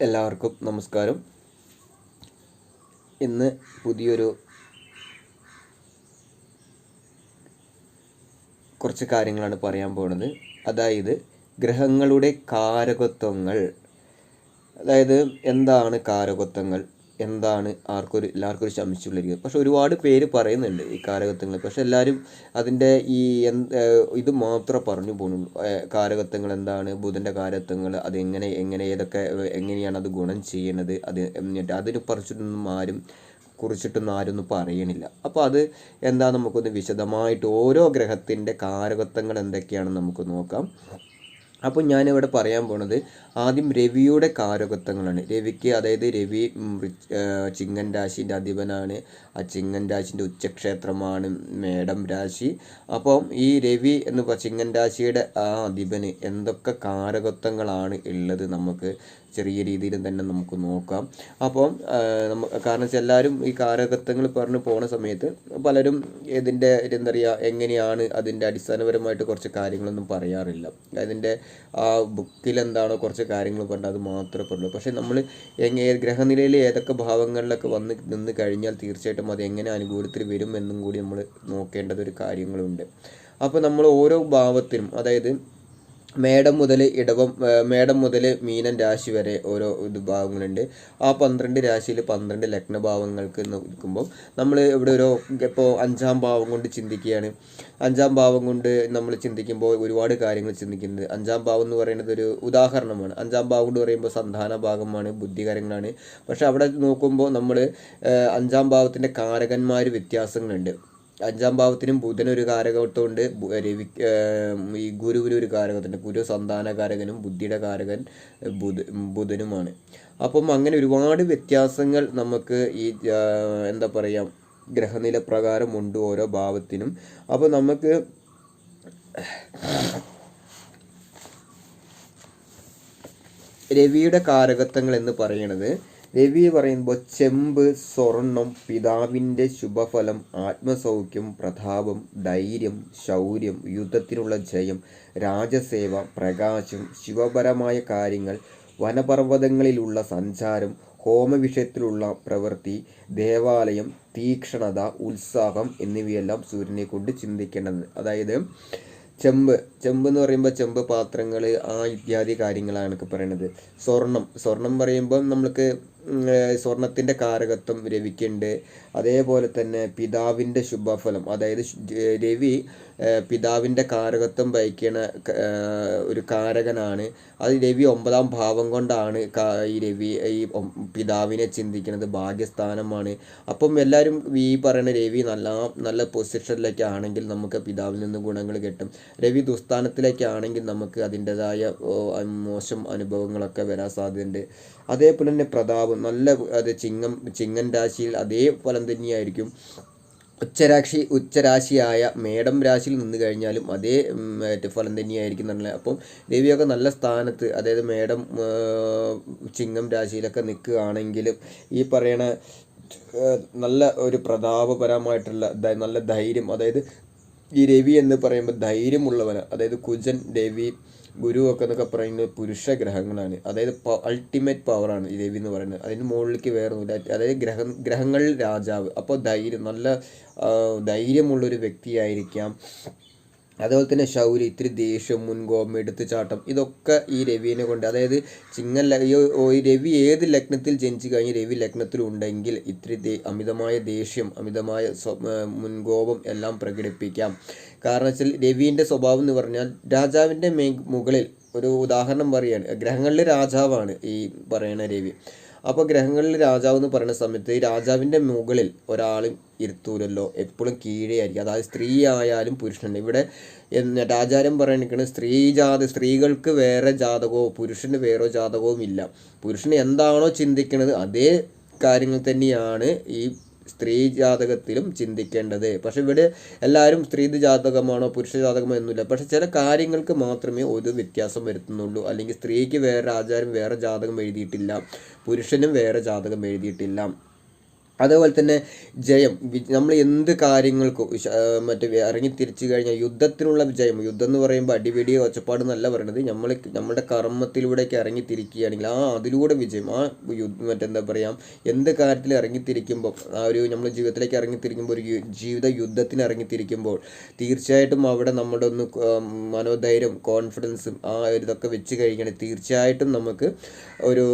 എല്ലാവർക്കും നമസ്കാരം. ഇന്ന് പുതിയൊരു കുറച്ച് കാര്യങ്ങളാണ് പറയാൻ പോകുന്നത് അതായത് ഗ്രഹങ്ങളുടെ കാരകത്വങ്ങൾ. അതായത് എന്താണ് കാരകത്വങ്ങൾ? എന്താണ് ആർക്കൊരു എല്ലാവർക്കും ഒരു സംശയമുള്ളിരിക്കുന്നത് പക്ഷെ ഒരുപാട് പേര് പറയുന്നുണ്ട് ഈ കാരകത്വങ്ങൾ പക്ഷെ എല്ലാവരും അതിന്റെ ഈ ഇത് മാത്രമേ പറഞ്ഞു പോകുന്നുള്ളൂ. കാരകത്വങ്ങൾ എന്താണ് ബുധന്റെ കാരകത്വങ്ങൾ അത് എങ്ങനെ ഏതൊക്കെ എങ്ങനെയാണ് അത് ഗുണം ചെയ്യുന്നത് അത് എന്നിട്ട് അതിനെ പറിച്ചിട്ടൊന്നും ആരും കുറിച്ചിട്ടൊന്നും ആരൊന്നും പറയണില്ല. അപ്പോൾ അത് എന്താ നമുക്കൊന്ന് വിശദമായിട്ട് ഓരോ ഗ്രഹത്തിന്റെ കാരകത്വങ്ങൾ എന്തൊക്കെയാണെന്ന് നമുക്ക് നോക്കാം. അപ്പോൾ ഞാനിവിടെ പറയാൻ പോണത് ആദ്യം രവിയുടെ കാരകത്വങ്ങളാണ്. രവിക്ക് അതായത് രവി ചിങ്ങൻ രാശിന്റെ അധിപനാണ്. ആ ചിങ്ങൻ രാശിന്റെ ഉച്ചക്ഷേത്രമാണ് മേടം രാശി. അപ്പം ഈ രവി എന്ന് ചിങ്ങൻ രാശിയുടെ ആ അധിപന് എന്തൊക്കെ കാരകത്വങ്ങളാണ് ഉള്ളത് നമുക്ക് ചെറിയ രീതിയിൽ തന്നെ നമുക്ക് നോക്കാം. അപ്പം കാരണം വെച്ചാൽ എല്ലാവരും ഈ കാലഘട്ടങ്ങൾ പറഞ്ഞ് പോണ സമയത്ത് പലരും ഇതിന്റെ എന്താ പറയുക എങ്ങനെയാണ് അതിന്റെ അടിസ്ഥാനപരമായിട്ട് കുറച്ച് കാര്യങ്ങളൊന്നും പറയാറില്ല. അതിന്റെ ആ ബുക്കിൽ എന്താണോ കുറച്ച് കാര്യങ്ങൾ പറഞ്ഞാൽ അത് മാത്രമേ പറയുള്ളൂ പക്ഷേ നമ്മൾ എങ്ങനെ ഗ്രഹനിലയിൽ ഏതൊക്കെ ഭാവങ്ങളിലൊക്കെ വന്ന് നിന്ന് കഴിഞ്ഞാൽ തീർച്ചയായിട്ടും അത് എങ്ങനെ അനുകൂലത്തിൽ വരും എന്നും കൂടി നമ്മൾ നോക്കേണ്ടത് ഒരു കാര്യങ്ങളുണ്ട്. അപ്പോൾ നമ്മൾ ഓരോ ഭാവത്തിനും അതായത് മേടം മുതൽ ഇടവം മേടം മുതൽ മീനം രാശി വരെ ഓരോ ഇത് ഭാവങ്ങളുണ്ട് ആ പന്ത്രണ്ട് രാശിയിൽ പന്ത്രണ്ട് ലഗ്നഭാവങ്ങൾക്ക് നോക്കുമ്പോൾ നമ്മൾ ഇവിടെ ഒരു ഇപ്പോൾ അഞ്ചാം ഭാവം കൊണ്ട് ചിന്തിക്കുകയാണ്. അഞ്ചാം ഭാവം കൊണ്ട് നമ്മൾ ചിന്തിക്കുമ്പോൾ ഒരുപാട് കാര്യങ്ങൾ ചിന്തിക്കുന്നത്. അഞ്ചാം ഭാവം എന്ന് പറയുന്നത് ഒരു ഉദാഹരണമാണ്. അഞ്ചാം ഭാവം കൊണ്ട് പറയുമ്പോൾ സന്താന ഭാഗമാണ് ബുദ്ധികാരങ്ങളാണ്. പക്ഷെ അവിടെ നോക്കുമ്പോൾ നമ്മൾ അഞ്ചാം ഭാവത്തിന്റെ കാരകന്മാർ വ്യത്യാസങ്ങളുണ്ട്. അഞ്ചാം ഭാവത്തിനും ബുധനൊരു കാരകത്വമുണ്ട് ബു- രവി ഈ ഗുരുവിന് ഒരു കാരകത്തുണ്ട് ഗുരു സന്താന കാരകനും ബുദ്ധിയുടെ കാരകൻ ബുധ ബുധനുമാണ്. അപ്പം അങ്ങനെ ഒരുപാട് വ്യത്യാസങ്ങൾ നമുക്ക് ഈ എന്താ പറയുക ഗ്രഹനില പ്രകാരം ഉണ്ട് ഓരോ ഭാവത്തിനും. അപ്പോൾ നമുക്ക് രവിയുടെ കാരകത്വങ്ങൾ എന്ന് പറയുന്നത് രവി പറയുമ്പോൾ ചെമ്പ് സ്വർണം പിതാവിന്റെ ശുഭഫലം ആത്മസൗഖ്യം പ്രതാപം ധൈര്യം ശൗര്യം യുദ്ധത്തിനുള്ള ജയം രാജസേവ പ്രകാശം ശിവപരമായ കാര്യങ്ങൾ വനപർവതങ്ങളിലുള്ള സഞ്ചാരം ഹോമവിഷയത്തിലുള്ള പ്രവൃത്തി ദേവാലയം തീക്ഷ്ണത ഉത്സാഹം എന്നിവയെല്ലാം സൂര്യനെ കൊണ്ട് ചിന്തിക്കേണ്ടത്. അതായത് ചെമ്പ് ചെമ്പ് എന്ന് പറയുമ്പോൾ ചെമ്പ് പാത്രങ്ങൾ ആ ഇത്യാദി കാര്യങ്ങളാണ് പറയുന്നത് സ്വർണം സ്വർണം പറയുമ്പോൾ ഏർ സ്വർണത്തിന്റെ കാരകത്വം രവിക്കുണ്ട്. അതേപോലെ തന്നെ പിതാവിന്റെ ശുഭഫലം അതായത് രവി പിതാവിന്റെ കാരകത്വം വഹിക്കണ ഒരു കാരകനാണ്. അത് രവി ഒമ്പതാം ഭാവം കൊണ്ടാണ് ഈ രവി ഈ പിതാവിനെ ചിന്തിക്കുന്നത് ഭാഗ്യസ്ഥാനമാണ്. അപ്പം എല്ലാവരും ഈ പറയുന്ന രവി നല്ല നല്ല പൊസിഷനിലേക്ക് ആണെങ്കിൽ നമുക്ക് പിതാവിൽ നിന്ന് ഗുണങ്ങൾ കിട്ടും. രവി ദുസ്ഥാനത്തിലേക്കാണെങ്കിൽ നമുക്ക് അതിന്റെതായ മോശം അനുഭവങ്ങളൊക്കെ വരാൻ സാധ്യതയുണ്ട്. അതേപോലെ തന്നെ പ്രതാപം നല്ല അത് ചിങ്ങം ചിങ്ങൻ രാശിയിൽ അതേ ഫലം തന്നെയായിരിക്കും. ഉച്ചരാശി ഉച്ചരാശിയായ മേടം രാശിയിൽ നിന്ന് കഴിഞ്ഞാലും അതേ മറ്റേ ഫലം തന്നെയായിരിക്കും നല്ല. അപ്പം ദേവിയൊക്കെ നല്ല സ്ഥാനത്ത് അതായത് മേടം ചിങ്ങം രാശിയിലൊക്കെ നിൽക്കുകയാണെങ്കിലും ഈ പറയണ നല്ല ഒരു പ്രതാപപരമായിട്ടുള്ള നല്ല ധൈര്യം അതായത് ഈ രവി എന്ന് പറയുമ്പോൾ ധൈര്യമുള്ളവനാണ് അതായത് കുജൻ രവി ഗുരു ഒക്കെ എന്നൊക്കെ പറയുന്നത് പുരുഷ ഗ്രഹങ്ങളാണ്. അതായത് അൾട്ടിമേറ്റ് പവറാണ് ഈ രവി എന്ന് പറയുന്നത്. അതിന് മുകളിലേക്ക് വേറൊന്നുമില്ല അതായത് ഗ്രഹ ഗ്രഹങ്ങളിൽ രാജാവ്. അപ്പോൾ ധൈര്യം നല്ല ധൈര്യമുള്ളൊരു വ്യക്തിയായിരിക്കാം. അതുപോലെ തന്നെ ശൗര്യ ഇത്തിരി ദേഷ്യം മുൻകോപം എടുത്തുചാട്ടം ഇതൊക്കെ ഈ രവിനെ കൊണ്ട്. അതായത് ചിങ്ങൻ ഈ രവി ഏത് ലഗ്നത്തിൽ ജനിച്ചു കഴിഞ്ഞ് രവി ലഗ്നത്തിലുണ്ടെങ്കിൽ ഇത്തിരി ദേ- അമിതമായ ദേഷ്യം അമിതമായ മുൻകോപം എല്ലാം പ്രകടിപ്പിക്കാം. കാരണം വെച്ചാൽ രവിന്റെ സ്വഭാവം എന്ന് പറഞ്ഞാൽ രാജാവിന്റെ മുകളിൽ ഒരു ഉദാഹരണം പറയുകയാണ് ഗ്രഹങ്ങളിലെ രാജാവാണ് ഈ പറയുന്ന രവി. അപ്പോൾ ഗ്രഹങ്ങളിൽ രാജാവ് എന്ന് പറയുന്ന സമയത്ത് ഈ രാജാവിന്റെ മുകളിൽ ഒരാളും ഇരുത്തൂലല്ലോ. എപ്പോഴും കീഴേ ആയിരിക്കും അതായത് സ്ത്രീ ആയാലും പുരുഷനുണ്ട് ഇവിടെ രാജാരം പറയണിക്കണ സ്ത്രീ ജാത സ്ത്രീകൾക്ക് വേറെ ജാതകവും പുരുഷന് വേറെ ജാതകവും ഇല്ല. പുരുഷന് എന്താണോ ചിന്തിക്കുന്നത് അതേ കാര്യങ്ങൾ തന്നെയാണ് ഈ സ്ത്രീ ജാതകത്തിലും ചിന്തിക്കേണ്ടത്. പക്ഷെ ഇവിടെ എല്ലാവരും സ്ത്രീ ജാതകമാണോ പുരുഷ ജാതകമോ എന്നില്ല പക്ഷെ ചില കാര്യങ്ങൾക്ക് മാത്രമേ ഒരു വ്യത്യാസം വരുത്തുന്നുള്ളൂ. അല്ലെങ്കിൽ സ്ത്രീക്ക് വേറെ ആചാരം വേറെ ജാതകം എഴുതിയിട്ടില്ല. പുരുഷനും വേറെ ജാതകം എഴുതിയിട്ടില്ല. അതേപോലെ തന്നെ ജയം. നമ്മൾ എന്ത് കാര്യങ്ങൾക്കും മറ്റേ ഇറങ്ങി തിരിച്ചു കഴിഞ്ഞാൽ യുദ്ധത്തിനുള്ള ജയം. യുദ്ധം എന്ന് പറയുമ്പോൾ അടിപിടി ഒച്ചപ്പാട് എന്നല്ല പറയുന്നത് നമ്മൾ നമ്മുടെ കർമ്മത്തിലൂടെയൊക്കെ ഇറങ്ങി തിരിക്കുകയാണെങ്കിൽ ആ അതിലൂടെ വിജയം. ആ യുദ്ധം മറ്റെന്താ പറയുക എന്ത് കാര്യത്തിൽ ഇറങ്ങി തിരിക്കുമ്പോൾ ആ ഒരു നമ്മൾ ജീവിതത്തിലേക്ക് ഇറങ്ങി തിരിക്കുമ്പോൾ ഒരു ജീവിത യുദ്ധത്തിന് ഇറങ്ങി തിരിക്കുമ്പോൾ തീർച്ചയായിട്ടും അവിടെ നമ്മുടെ ഒന്ന് മനോധൈര്യം കോൺഫിഡൻസും ആ ഇതൊക്കെ വെച്ച് കഴിക്കുകയാണെങ്കിൽ തീർച്ചയായിട്ടും നമുക്ക് ഒരു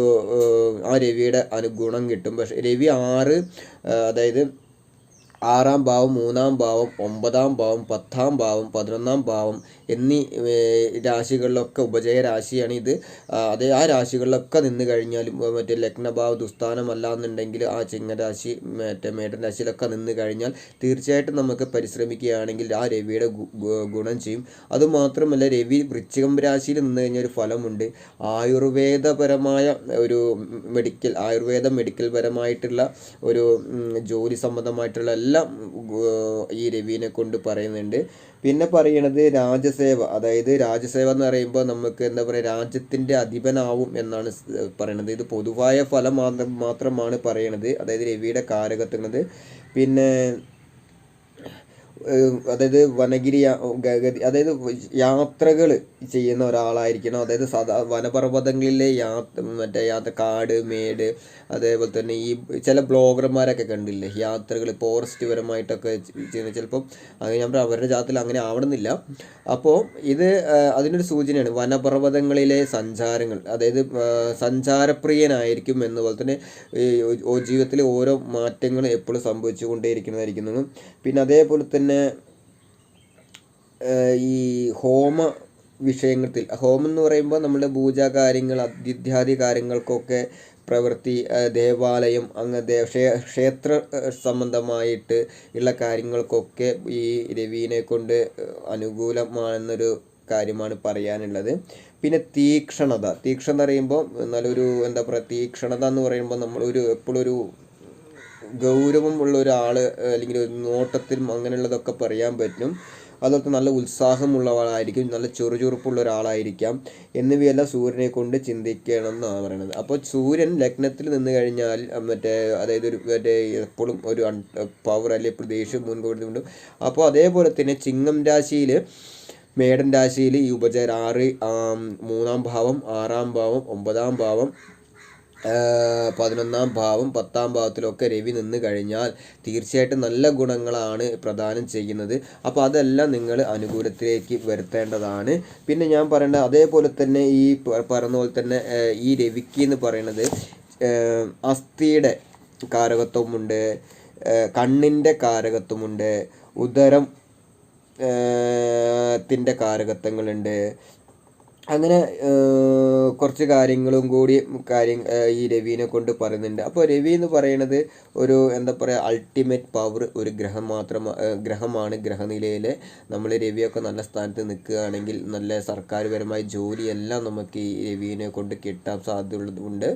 ആ രവിയുടെ അനുഗുണം കിട്ടും. പക്ഷേ രവി ആറ് അതായത് ആറാം ഭാവം മൂന്നാം ഭാവം ഒമ്പതാം ഭാവം പത്താം ഭാവം പതിനൊന്നാം ഭാവം എന്നീ രാശികളിലൊക്കെ ഉപജയ രാശിയാണ് ഇത്. അതേ ആ രാശികളിലൊക്കെ നിന്ന് കഴിഞ്ഞാലും മറ്റേ ലഗ്നഭാവം ദുസ്ഥാനമല്ല എന്നുണ്ടെങ്കിൽ ആ ചിങ്ങരാശി മറ്റേ മേടൻ രാശിയിലൊക്കെ നിന്ന് കഴിഞ്ഞാൽ തീർച്ചയായിട്ടും നമുക്ക് പരിശ്രമിക്കുകയാണെങ്കിൽ ആ രവിയുടെ ഗുണം ചെയ്യും. അതുമാത്രമല്ല രവി വൃശ്ചികം രാശിയിൽ നിന്ന് കഴിഞ്ഞാൽ ഒരു ഫലമുണ്ട്. ആയുർവേദപരമായ ഒരു മെഡിക്കൽ ആയുർവേദ മെഡിക്കൽ പരമായിട്ടുള്ള ഒരു ജോലി സംബന്ധമായിട്ടുള്ള എല്ലാം ഗു- ഈ രവിനെ കൊണ്ട് പറയുന്നുണ്ട്. പിന്നെ പറയണത് രാജസേവ. അതായത് രാജസേവ എന്ന് പറയുമ്പോൾ നമുക്ക് എന്താ പറയുക രാജ്യത്തിന്റെ അധിപനാവും എന്നാണ് പറയണത്. ഇത് പൊതുവായ ഫലം മാത്രം മാത്രമാണ് പറയണത്. അതായത് രവിയുടെ കാരകത്തുന്നത് പിന്നെ അതായത് വനഗിരി അതായത് യാത്രകൾ ചെയ്യുന്ന ഒരാളായിരിക്കണം. അതായത് സദാ വനപർവതങ്ങളിലെ യാത്ര മറ്റേ യാത്ര കാട് മേട് അതേപോലെ തന്നെ ഈ ചില ബ്ലോഗർമാരൊക്കെ കണ്ടില്ലേ? യാത്രകൾ ഫോറസ്റ്റ് പരമായിട്ടൊക്കെ ചെയ്യുന്ന ചിലപ്പം അത് ഞാൻ അവരുടെ ജാതത്തിൽ അങ്ങനെ ആവണമെന്നില്ല. അപ്പോൾ ഇത് അതിനൊരു സൂചനയാണ്. വനപർവതങ്ങളിലെ സഞ്ചാരങ്ങൾ അതായത് സഞ്ചാരപ്രിയനായിരിക്കും എന്നതുപോലെ തന്നെ ജീവിതത്തിലെ ഓരോ മാറ്റങ്ങളും എപ്പോഴും സംഭവിച്ചു കൊണ്ടേയിരിക്കുന്നതായിരിക്കുന്നു പിന്നെ അതേപോലെ തന്നെ ഏഹ് ഈ ഹോമ വിഷയത്തിൽ ഹോമം എന്ന് പറയുമ്പോൾ നമ്മുടെ പൂജ കാര്യങ്ങൾ അതിഥ്യാദി കാര്യങ്ങൾക്കൊക്കെ പ്രവൃത്തി ദേവാലയം അങ്ങ് ക്ഷേത്ര സംബന്ധമായിട്ട് ഉള്ള കാര്യങ്ങൾക്കൊക്കെ ഈ രവീനെ കൊണ്ട് അനുകൂലമാണെന്നൊരു കാര്യമാണ് പറയാനുള്ളത്. പിന്നെ തീക്ഷണത തീക്ഷണത പറയുമ്പോൾ നല്ലൊരു എന്താ പറയുക തീക്ഷണത എന്ന് പറയുമ്പോൾ നമ്മളൊരു എപ്പോഴും ഒരു ഗൗരവം ഉള്ള ഒരാൾ അല്ലെങ്കിൽ ഒരു നോട്ടത്തിലും അങ്ങനെയുള്ളതൊക്കെ പറയാൻ പറ്റും. അതുപോലെ നല്ല ഉത്സാഹമുള്ള ആളായിരിക്കും നല്ല ചെറുചുറുപ്പുള്ള ഒരാളായിരിക്കാം എന്നിവയെല്ലാം സൂര്യനെ കൊണ്ട് ചിന്തിക്കണം എന്നാണ് പറയുന്നത്. അപ്പോൾ സൂര്യൻ ലഗ്നത്തിൽ നിന്ന് കഴിഞ്ഞാൽ മറ്റേ അതായത് ഒരു മറ്റേ എപ്പോഴും ഒരു പവർ അല്ലെങ്കിൽ എപ്പോഴും ദേഷ്യം അപ്പോൾ അതേപോലെ തന്നെ ചിങ്ങം രാശിയിൽ മേടൻ രാശിയിൽ ഈ ഉപചാരം ആറ് മൂന്നാം ഭാവം ആറാം ഭാവം ഒമ്പതാം ഭാവം പതിനൊന്നാം ഭാവം പത്താം ഭാവത്തിലൊക്കെ രവി നിന്ന് കഴിഞ്ഞാൽ തീർച്ചയായിട്ടും നല്ല ഗുണങ്ങളാണ് പ്രദാനം ചെയ്യുന്നത്. അപ്പോൾ അതെല്ലാം നിങ്ങൾ അനുകൂലത്തിലേക്ക് വരുത്തേണ്ടതാണ്. പിന്നെ ഞാൻ പറയേണ്ട അതേപോലെ തന്നെ ഈ പറഞ്ഞ പോലെ തന്നെ ഈ രവിക്ക് എന്ന് പറയുന്നത് അസ്ഥിയുടെ കാരകത്വമുണ്ട് കണ്ണിന്റെ കാരകത്വമുണ്ട് ഉദരം ത്തിന്റെ കാരകത്വങ്ങളുണ്ട് അങ്ങനെ കുറച്ച് കാര്യങ്ങളും കൂടി കാര്യം ഈ രവിനെ കൊണ്ട് പറയുന്നുണ്ട്. അപ്പോൾ രവി എന്ന് പറയുന്നത് ഒരു എന്താ പറയുക അൾട്ടിമേറ്റ് പവർ ഒരു ഗ്രഹം മാത്രം ഗ്രഹമാണ്. ഗ്രഹനിലയിൽ നമ്മൾ രവിയൊക്കെ നല്ല സ്ഥാനത്ത് നിൽക്കുകയാണെങ്കിൽ നല്ല സർക്കാർപരമായ ജോലിയെല്ലാം നമുക്ക് ഈ രവിനെ കൊണ്ട് കിട്ടാൻ സാധ്യതയുള്ളതുണ്ട്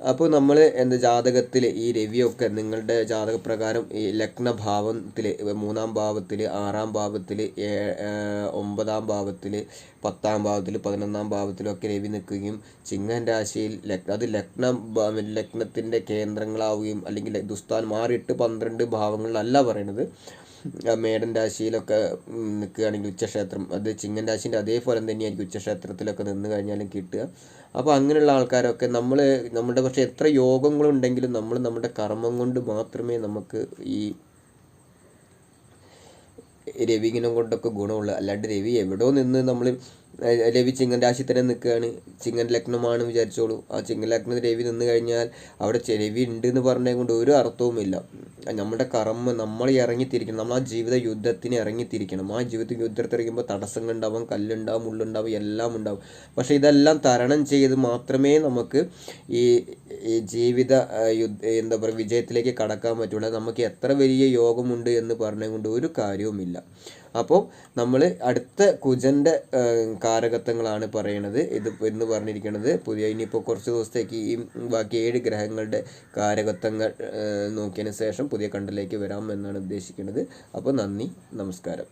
അപ്പോൾ നമ്മൾ എന്താ ജാതകത്തിൽ ഈ രവിയൊക്കെ നിങ്ങളുടെ ജാതകപ്രകാരം ഈ ലഗ്നഭാവത്തിൽ മൂന്നാം ഭാവത്തിൽ ആറാം ഭാവത്തിൽ ഒമ്പതാം ഭാവത്തിൽ പത്താം ഭാവത്തിൽ പതിനൊന്നാം ഭാവത്തിലൊക്കെ രവി നിൽക്കുകയും ചിങ്ങൻ രാശിയിൽ അത് ലഗ്ന ലഗ്നത്തിന്റെ കേന്ദ്രങ്ങളാവുകയും അല്ലെങ്കിൽ ദുസ്ഥാൻ മാറിയിട്ട് പന്ത്രണ്ട് ഭാവങ്ങളിലല്ല പറയണത്. മേടൻ രാശിയിലൊക്കെ നിൽക്കുകയാണെങ്കിൽ ഉച്ചക്ഷേത്രം അത് ചിങ്ങൻ രാശിന്റെ അതേ ഫലം തന്നെയായിരിക്കും ഉച്ചക്ഷേത്രത്തിലൊക്കെ നിന്ന് കഴിഞ്ഞാലും കിട്ടുക. അപ്പോൾ അങ്ങനെയുള്ള ആൾക്കാരൊക്കെ നമ്മൾ നമ്മുടെ പക്ഷേ എത്ര യോഗങ്ങളുണ്ടെങ്കിലും നമ്മൾ നമ്മുടെ കർമ്മം കൊണ്ട് മാത്രമേ നമുക്ക് ഈ രവിഗിനം കൊണ്ടൊക്കെ ഗുണമുള്ളൂ. അല്ലാണ്ട് രവി എവിടെയോ നിന്ന് നമ്മൾ രവി ചിങ്ങൻ രാശി തന്നെ നിൽക്കുകയാണ്. ചിങ്ങൻ ലഗ്നമാണ് വിചാരിച്ചോളൂ. ആ ചിങ്ങൻ ലഗ്നത്തിൽ രവി നിന്ന് കഴിഞ്ഞാൽ അവിടെ രവി ഉണ്ട് എന്ന് പറഞ്ഞതുകൊണ്ട് ഒരു അർത്ഥവുമില്ല. നമ്മുടെ കർമ്മ നമ്മൾ ഇറങ്ങിത്തിരിക്കണം. നമ്മൾ ആ ജീവിത യുദ്ധത്തിന് ഇറങ്ങിത്തിരിക്കണം. ആ ജീവിത യുദ്ധത്തിറങ്ങുമ്പോൾ തടസ്സങ്ങൾ ഉണ്ടാവും കല്ലുണ്ടാവും മുള്ളുണ്ടാവും എല്ലാം ഉണ്ടാവും. പക്ഷെ ഇതെല്ലാം തരണം ചെയ്ത് മാത്രമേ നമുക്ക് ഈ ഈ ജീവിത യുദ്ധ എന്താ പറയുക വിജയത്തിലേക്ക് കടക്കാൻ പറ്റുള്ളൂ. നമുക്ക് എത്ര വലിയ യോഗമുണ്ട് എന്ന് പറഞ്ഞുകൊണ്ട് ഒരു കാര്യവുമില്ല. അപ്പോൾ നമ്മൾ അടുത്ത കുജന്റെ കാരകത്വങ്ങളാണ് പറയണത്. ഇത് എന്ന് പറഞ്ഞിരിക്കുന്നത് പുതിയ ഇനിയിപ്പോൾ കുറച്ച് ദിവസത്തേക്ക് ഈ ബാക്കി ഏഴ് ഗ്രഹങ്ങളുടെ കാരകത്വങ്ങൾ നോക്കിയതിന് ശേഷം പുതിയ കണ്ടിലേക്ക് വരാം എന്നാണ് ഉദ്ദേശിക്കുന്നത് അപ്പോൾ നന്ദി നമസ്കാരം.